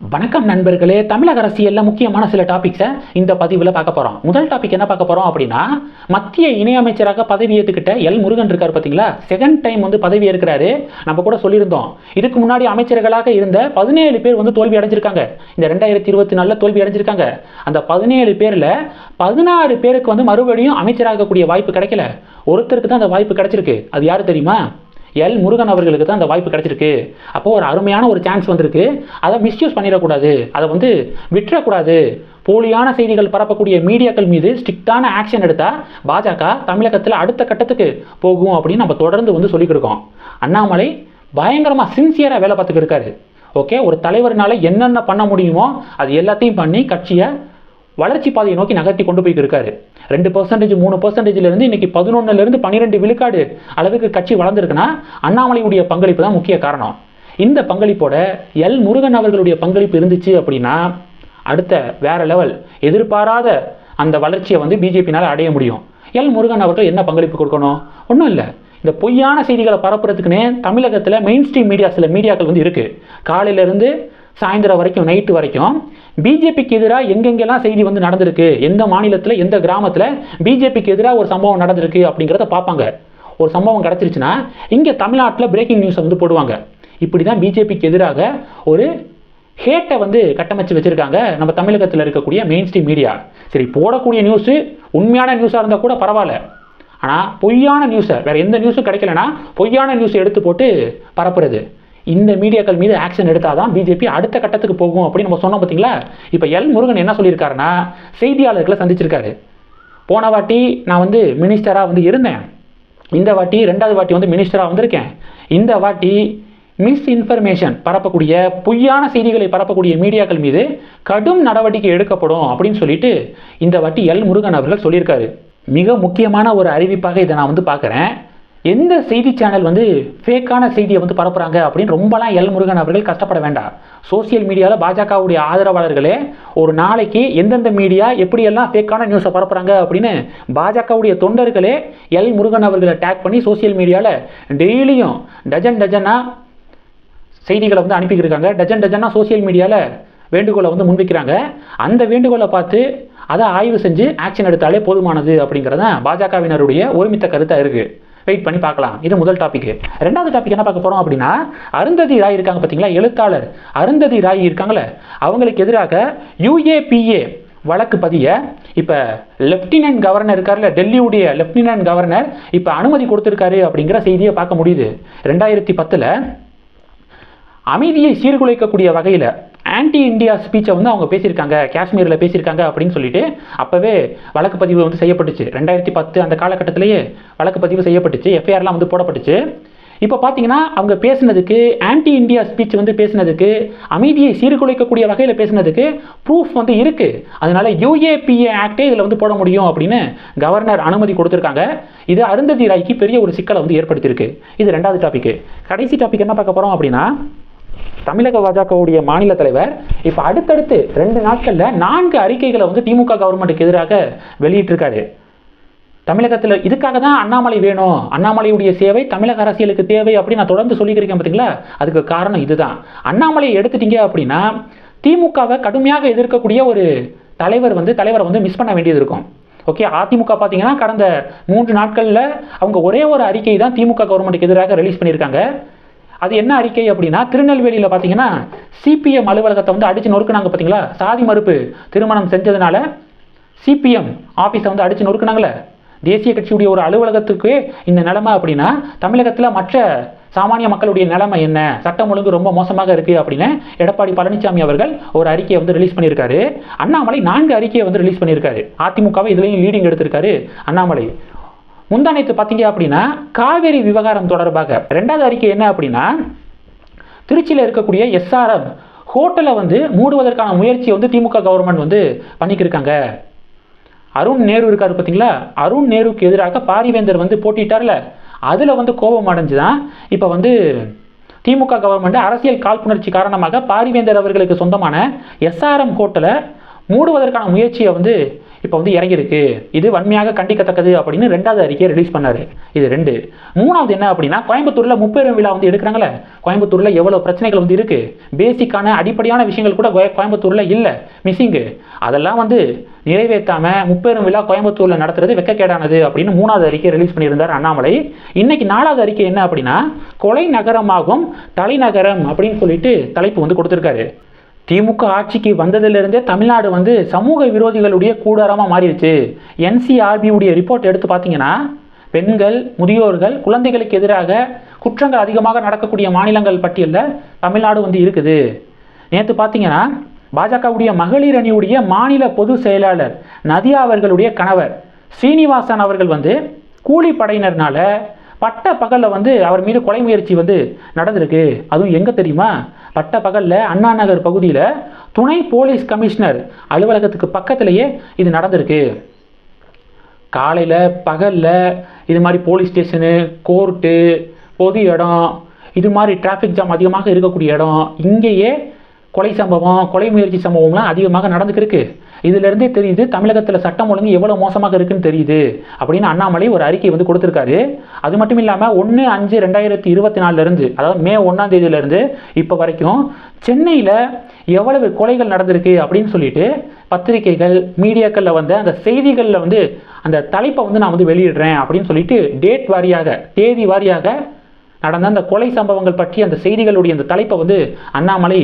வணக்கம் நண்பர்களே தமிழக அரசியலில் முக்கியமான சில டாபிக்ஸை இந்த பதிவில் பார்க்க போகிறோம் முதல் டாபிக் என்ன பார்க்க போகிறோம் அப்படின்னா மத்திய இணையமைச்சராக பதவி ஏற்றுக்கிட்ட எல் முருகன் இருக்கார் பார்த்தீங்களா? செகண்ட் டைம் வந்து பதவி ஏற்கிறாரு. நம்ம கூட சொல்லியிருந்தோம். இதுக்கு முன்னாடி அமைச்சர்களாக இருந்த பதினேழு பேர் வந்து தோல்வி அடைஞ்சிருக்காங்க. இந்த ரெண்டாயிரத்தி இருபத்தி நாலில் தோல்வி அடைஞ்சிருக்காங்க. அந்த பதினேழு பேரில் பதினாறு பேருக்கு வந்து மறுபடியும் அமைச்சராகக்கூடிய வாய்ப்பு கிடைக்கல. ஒருத்தருக்கு தான் அந்த வாய்ப்பு கிடைச்சிருக்கு. அது யார் தெரியுமா? எல் முருகன் அவர்களுக்கு தான் அந்த வாய்ப்பு கிடைச்சிருக்கு. அப்போ ஒரு அருமையான ஒரு சான்ஸ் வந்திருக்கு. அதை மிஸ்யூஸ் பண்ணிடக்கூடாது. அதை வந்து விட்டுறக்கூடாது. போலியான செய்திகள் பரப்பக்கூடிய மீடியாக்கள் மீது ஸ்ட்ரிக்டான ஆக்ஷன் எடுத்தால் பாஜக தமிழகத்தில் அடுத்த கட்டத்துக்கு போகும் அப்படின்னு நம்ம தொடர்ந்து வந்து சொல்லிக்கிருக்கோம் அண்ணாமலை பயங்கரமாக சின்சியராக வேலை பார்த்துக்கிட்டு இருக்காரு. ஓகே ஒரு தலைவர்னால என்னென்ன பண்ண முடியுமோ அது எல்லாத்தையும் பண்ணி கட்சியை வளர்ச்சி பாதையை நோக்கி நகர்த்தி கொண்டு போய்க்கு இருக்காரு. ரெண்டு பர்சன்டேஜ் மூணு பர்சன்டேஜ்லேருந்து இன்னைக்கு பதினொன்னுலேருந்து பன்னிரெண்டு விழுக்காடு அளவுக்கு கட்சி வளர்ந்துருக்குன்னா அண்ணாமலையுடைய பங்களிப்பு தான் முக்கிய காரணம். இந்த பங்களிப்போட எல் முருகன் அவர்களுடைய பங்களிப்பு இருந்துச்சு அப்படின்னா அடுத்த வேற லெவல் எதிர்பாராத அந்த வளர்ச்சியை வந்து பிஜேபினால் அடைய முடியும். எல் முருகன் அவர்கள் என்ன பங்களிப்பு கொடுக்கணும்? ஒன்றும் இல்லை. இந்த பொய்யான செய்திகளை பரப்புறதுக்குன்னே தமிழகத்தில் மெயின் ஸ்ட்ரீம் மீடியா சில மீடியாக்கள் வந்து இருக்குது காலையிலேருந்து சாயந்தரம் வரைக்கும் நைட்டு வரைக்கும் பிஜேபிக்கு எதிராக எங்கெங்கெல்லாம் செய்தி வந்து நடந்திருக்கு எந்த மாநிலத்தில் எந்த கிராமத்தில் பிஜேபிக்கு எதிராக ஒரு சம்பவம் நடந்திருக்கு அப்படிங்கிறத பார்ப்பாங்க. ஒரு சம்பவம் கிடச்சிருச்சுன்னா இங்கே தமிழ்நாட்டில் பிரேக்கிங் நியூஸை வந்து போடுவாங்க. இப்படி தான் பிஜேபிக்கு எதிராக ஒரு ஹேட்டை வந்து கட்டமைச்சு வச்சுருக்காங்க நம்ம தமிழகத்தில் இருக்கக்கூடிய மெயின் ஸ்ட்ரீம் மீடியா சரி போடக்கூடிய நியூஸு உண்மையான நியூஸாக இருந்தால் கூட பரவாயில்ல. ஆனால் பொய்யான நியூஸை வேறு எந்த நியூஸும் கிடைக்கலனா பொய்யான நியூஸை எடுத்து போட்டு பரப்புறது. இந்த மீடியாக்கள் மீது ஆக்ஷன் எடுத்தால் தான் பிஜேபி அடுத்த கட்டத்துக்கு போகும் அப்படின்னு நம்ம சொன்னோம் பார்த்தீங்களா? இப்போ எல் முருகன் என்ன சொல்லியிருக்காருன்னா செய்தியாளர்களை சந்திச்சிருக்காரு. போன வாட்டி நான் வந்து மினிஸ்டராக வந்து இருந்தேன். இந்த வாட்டி ரெண்டாவது வாட்டி வந்து மினிஸ்டராக வந்திருக்கேன். இந்த வாட்டி மிஸ் இன்ஃபர்மேஷன் பரப்பக்கூடிய பொய்யான செய்திகளை பரப்பக்கூடிய மீடியாக்கள் மீது கடும் நடவடிக்கை எடுக்கப்படும் அப்படின்னு சொல்லிட்டு இந்த வாட்டி எல் முருகன் அவர்கள் சொல்லியிருக்காரு. மிக முக்கியமான ஒரு அறிவிப்பாக இதை நான் வந்து பார்க்குறேன். எந்த செய்தி சேனல் வந்து ஃபேக்கான செய்தியை வந்து பரப்புகிறாங்க அப்படின்னு ரொம்பலாம் எல் முருகன் அவர்கள் கஷ்டப்பட வேண்டாம். சோசியல் மீடியாவில் பாஜகவுடைய ஆதரவாளர்களே ஒரு நாளைக்கு எந்தெந்த மீடியா எப்படியெல்லாம் ஃபேக்கான நியூஸை பரப்புகிறாங்க அப்படின்னு பாஜகவுடைய தொண்டர்களே எல் முருகன் அவர்களை டேக் பண்ணி சோசியல் மீடியாவில் டெய்லியும் டஜன் டஜனாக செய்திகளை வந்து அனுப்பிக்கிருக்காங்க. டஜன் டஜனாக சோசியல் மீடியாவில் வேண்டுகோளை வந்து முன்வைக்கிறாங்க. அந்த வேண்டுகோளை பார்த்து அதை ஆய்வு செஞ்சு ஆக்ஷன் எடுத்தாலே போதுமானது அப்படிங்கிறது தான் பாஜகவினருடைய ஒருமித்த கருத்தாக இருக்குது வெயிட் பண்ணி பார்க்கலாம். இது முதல் டாபிக் ரெண்டாவது டாபிக் என்ன பார்க்க போகிறோம் அப்படின்னா அருந்ததி ராய் இருக்காங்க பார்த்தீங்களா? எழுத்தாளர். அருந்ததி ராய் இருக்காங்களே அவங்களுக்கு எதிராக யூஏபிஏ வழக்கு பதிய இப்போ லெப்டினன்ட் கவர்னர் இருக்கார்ல டெல்லியுடைய லெப்டினன்ட் கவர்னர் இப்போ அனுமதி கொடுத்துருக்காரு அப்படிங்கிற செய்தியை பார்க்க முடியுது. ரெண்டாயிரத்தி பத்தில் அமைதியை சீர்குலைக்கக்கூடிய வகையில் ஆன்டி இந்தியா ஸ்பீச்சை வந்து அவங்க பேசியிருக்காங்க காஷ்மீரில் பேசியிருக்காங்க அப்படின்னு சொல்லிட்டு அப்போவே வழக்கு பதிவு வந்து செய்யப்பட்டுச்சு. ரெண்டாயிரத்தி பத்து அந்த காலகட்டத்திலேயே வழக்கு பதிவு செய்யப்பட்டுச்சு. எஃப்ஐஆர்லாம் வந்து போடப்பட்டுச்சு. இப்போ பார்த்தீங்கன்னா அவங்க பேசினதுக்கு ஆன்டி இந்தியா ஸ்பீச் வந்து பேசினதுக்கு அமைதியை சீர்குலைக்கக்கூடிய வகையில் பேசினதுக்கு ப்ரூஃப் வந்து இருக்குது அதனால யூஏபிஏ ஆக்டே இதில் வந்து போட முடியும் அப்படின்னு கவர்னர் அனுமதி கொடுத்துருக்காங்க. இது அருந்ததி ராய்க்கு பெரிய ஒரு சிக்கலை வந்து ஏற்படுத்தியிருக்கு. இது ரெண்டாவது டாபிக் கடைசி டாபிக் என்ன பார்க்க போகிறோம் அப்படின்னா தமிழக பாஜகவுடைய மாநில தலைவர் இப்போ அடுத்தடுத்து ரெண்டு நாட்களில் நான்கு அறிக்கைகளை வந்து திமுக கவர்மெண்ட்டுக்கு எதிராக வெளியிட்டிருக்காரு. தமிழகத்தில் இதுக்காக தான் அண்ணாமலை வேணும். அண்ணாமலையுடைய சேவை தமிழக அரசியலுக்கு தேவை அப்படின்னு நான் தொடர்ந்து சொல்லிக்கிறேன் பார்த்தீங்களா அதுக்கு காரணம் இதுதான். அண்ணாமலையை எடுத்துட்டீங்க அப்படின்னா திமுகவை கடுமையாக எதிர்க்கக்கூடிய ஒரு தலைவர் வந்து தலைவரை வந்து மிஸ் பண்ண வேண்டியது இருக்கும். ஓகே அதிமுக பார்த்தீங்கன்னா கடந்த மூன்று நாட்களில் அவங்க ஒரே ஒரு அறிக்கை தான் திமுக கவர்மெண்ட்டுக்கு எதிராக ரிலீஸ் பண்ணியிருக்காங்க. அது என்ன அறிக்கை அப்படின்னா திருநெல்வேலியில் பார்த்தீங்கன்னா சிபிஎம் அலுவலகத்தை வந்து அடித்து நொறுக்குனாங்க பார்த்தீங்களா சாதி மறுப்பு. திருமணம் செஞ்சதுனால சிபிஎம் ஆஃபீஸை வந்து அடித்து நொறுக்குனாங்களே தேசிய கட்சியுடைய ஒரு அலுவலகத்துக்கு இந்த நிலைமை அப்படின்னா தமிழகத்தில் மற்ற சாமானிய மக்களுடைய நிலைமை என்ன? சட்டம் ஒழுங்கு ரொம்ப மோசமாக இருக்குது அப்படின்னு எடப்பாடி பழனிசாமி அவர்கள் ஒரு அறிக்கையை வந்து ரிலீஸ் பண்ணியிருக்காரு. அண்ணாமலை நான்கு அறிக்கையை வந்து ரிலீஸ் பண்ணியிருக்காரு. அதிமுகவை இதுலேயும் லீடிங் எடுத்திருக்காரு அண்ணாமலை. முந்தானத்து பார்த்தீங்க அப்படின்னா காவேரி விவகாரம் தொடர்பாக. ரெண்டாவது அறிக்கை என்ன அப்படின்னா திருச்சியில் இருக்கக்கூடிய எஸ்ஆர்எம் ஹோட்டலை வந்து மூடுவதற்கான முயற்சியை வந்து திமுக கவர்மெண்ட் வந்து பண்ணிக்கிருக்காங்க. அருண் நேரு இருக்காரு பார்த்தீங்களா? அருண் நேருக்கு எதிராக பாரிவேந்தர் வந்து போட்டிட்டார்ல அதில் வந்து கோபம் அடைஞ்சு தான் இப்போ வந்து திமுக கவர்மெண்ட் அரசியல் காழ்ப்புணர்ச்சி காரணமாக பாரிவேந்தர் அவர்களுக்கு சொந்தமான எஸ்ஆர்எம் ஹோட்டலை மூடுவதற்கான முயற்சியை வந்து இப்போ வந்து இறங்கியிருக்கு. இது வன்மையாக கண்டிக்கத்தக்கது அப்படின்னு ரெண்டாவது அறிக்கையை ரிலீஸ் பண்ணாரு. இது ரெண்டு. மூணாவது என்ன அப்படின்னா கோயம்புத்தூர்ல முப்பெரும் விழா வந்து எடுக்கிறாங்களே கோயம்புத்தூர்ல எவ்வளவு பிரச்சனைகள் வந்து இருக்கு? பேசிக்கான அடிப்படையான விஷயங்கள் கூட கோய- கோயம்புத்தூர்ல இல்லை. மிஸ்ஸிங்கு அதெல்லாம் வந்து நிறைவேற்றாம முப்பெரும் விழா கோயம்புத்தூர்ல நடத்துறது வெக்கக்கேடானது அப்படின்னு மூணாவது அறிக்கை ரிலீஸ் பண்ணியிருந்தார் அண்ணாமலை. இன்னைக்கு நாலாவது அறிக்கை என்ன அப்படின்னா கொலை நகரமாகும் தலைநகரம் அப்படின்னு சொல்லிட்டு தலைப்பு வந்து கொடுத்துருக்காரு. திமுக ஆட்சிக்கு வந்ததிலிருந்தே தமிழ்நாடு வந்து சமூக விரோதிகளுடைய கூடாரமாக மாறிடுச்சு. என்சிஆர்பியுடைய ரிப்போர்ட் எடுத்து பார்த்தீங்கன்னா பெண்கள் முதியோர்கள் குழந்தைகளுக்கு எதிராக குற்றங்கள் அதிகமாக நடக்கக்கூடிய மாநிலங்கள் பட்டியலில் தமிழ்நாடு வந்து இருக்குது. நேற்று பார்த்தீங்கன்னா பாஜகவுடைய மகளிர் அணியுடைய மாநில பொது செயலாளர் நதியா அவர்களுடைய கணவர் ஸ்ரீனிவாசன் அவர்கள் வந்து கூலிப்படையினர்னால பட்ட பகலில் வந்து அவர் மீது கொலை முயற்சி வந்து நடந்திருக்கு. அதுவும் எங்கே தெரியுமா? பட்ட பகலில் அண்ணா நகர் பகுதியில் துணை போலீஸ் கமிஷனர் அலுவலகத்துக்கு பக்கத்திலேயே இது நடந்திருக்கு. காலையில் பகலில் இது மாதிரி போலீஸ் ஸ்டேஷனு கோர்ட்டு பொது இடம் இது மாதிரி டிராஃபிக் ஜாம் அதிகமாக இருக்கக்கூடிய இடம் இங்கேயே கொலை சம்பவம் கொலை முயற்சி சம்பவம்லாம் அதிகமாக நடந்துக்கிருக்கு. இதிலிருந்தே தெரியுது தமிழகத்தில் சட்டம் ஒழுங்கு எவ்வளோ மோசமாக இருக்குன்னு தெரியுது அப்படின்னு அண்ணாமலை ஒரு அறிக்கை வந்து கொடுத்துருக்காரு. அது மட்டும் இல்லாமல் ஒன்று அஞ்சு ரெண்டாயிரத்தி இருபத்தி நாலுலேருந்து அதாவது மே ஒன்றாம் தேதியிலேருந்து இப்போ வரைக்கும் சென்னையில் எவ்வளவு கொலைகள் நடந்திருக்கு அப்படின்னு சொல்லிட்டு பத்திரிகைகள் மீடியாக்களில் வந்து அந்த செய்திகளில் வந்து அந்த தலைப்பை வந்து நான் வந்து வெளியிடுறேன் அப்படின்னு சொல்லிட்டு டேட் வாரியாக தேதி வாரியாக நடந்த அந்த கொலை சம்பவங்கள் பற்றி அந்த செய்திகளுடைய அந்த தலைப்பை வந்து அண்ணாமலை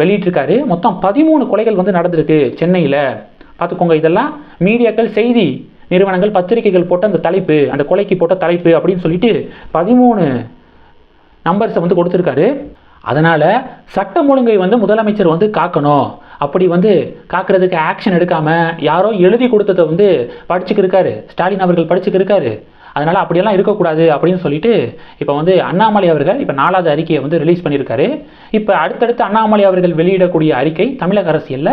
வெளியிட்டிருக்காரு. மொத்தம் பதிமூணு கொலைகள் வந்து நடந்திருக்கு சென்னையில். பார்த்துக்கோங்க இதெல்லாம் மீடியாக்கள் செய்தி நிறுவனங்கள் பத்திரிகைகள் போட்ட அந்த தலைப்பு அந்த கொலைக்கு போட்ட தலைப்பு அப்படின்னு சொல்லிட்டு பதிமூணு நம்பர்ஸை வந்து கொடுத்துருக்காரு. அதனால் சட்டம் ஒழுங்கை வந்து முதலமைச்சர் வந்து காக்கணும். அப்படி வந்து காக்கிறதுக்கு ஆக்ஷன் எடுக்காமல் யாரோ எழுதி கொடுத்ததை வந்து படிச்சுக்கிருக்காரு. ஸ்டாலின் அவர்கள் படிச்சுக்கிருக்காரு. அதனால் அப்படியெல்லாம் இருக்கக்கூடாது அப்படின்னு சொல்லிட்டு இப்போ வந்து அண்ணாமலை அவர்கள் இப்போ நாலாவது அறிக்கையை வந்து ரிலீஸ் பண்ணியிருக்காரு. இப்போ அடுத்தடுத்து அண்ணாமலை அவர்கள் வெளியிடக்கூடிய அறிக்கை தமிழக அரசியலில்